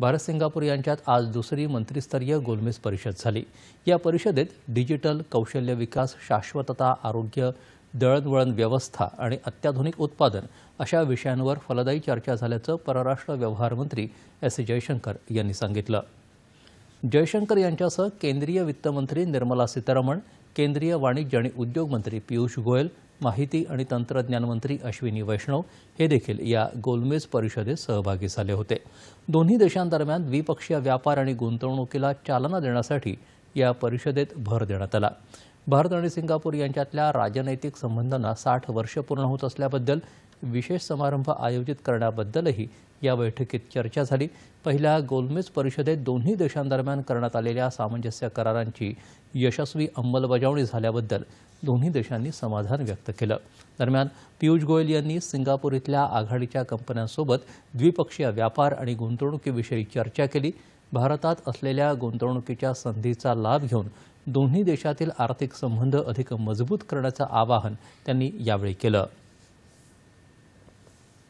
Bharat Singapore यांच्यात आज दुसरी मंत्रिस्तरीय गोलमेज परिषद झाली. या परिषदेत डिजिटल कौशल्य विकास शाश्वतता आरोग्य दळणवळण व्यवस्था आणि अत्याधुनिक उत्पादन अशा विषयांवर फलदायी चर्चा झाल्याचं परराष्ट्र व्यवहार मंत्री एस. जयशंकर यांनी सांगितलं. जयशंकर यांच्यासह केंद्रीय वित्तमंत्री निर्मला सीतारामन केंद्रीय वाणिज्य आणि उद्योग मंत्री पियुष गोयल माहिती आणि तंत्रज्ञान मंत्री अश्विनी वैष्णव हे देखील या गोलमेज परिषदेत सहभागी झाले होते. दोन्ही देशांदरम्यान द्विपक्षीय व्यापार आणि गुंतवणुकीला चालना देण्यासाठी या परिषदेत भर देण्यात आला. भारत आणि सिंगापूर यांच्यातल्या राजनैतिक संबंधांना साठ वर्ष पूर्ण होत असल्याबद्दल विशेष समारंभ आयोजित करण्याबद्दलही या बैठकीत चर्चा झाली. पहिल्या गोलमेज परिषदेत दोन्ही देशांदरम्यान करण्यात आलेल्या सामंजस्य करारांची यशस्वी अंमलबजावणी झाल्याबद्दल दोन्ही देशांनी समाधान व्यक्त केलं. दरम्यान पियुष गोयल यांनी सिंगापूर इथल्या आघाडीच्या कंपन्यांसोबत द्विपक्षीय व्यापार आणि गुंतवणुकीविषयी चर्चा केली. भारतात असलेल्या गुंतवणुकीच्या संधीचा लाभ घेऊन दोन्ही देशातील आर्थिक संबंध अधिक मजबूत करण्याचं आवाहन त्यांनी यावेळी केलं.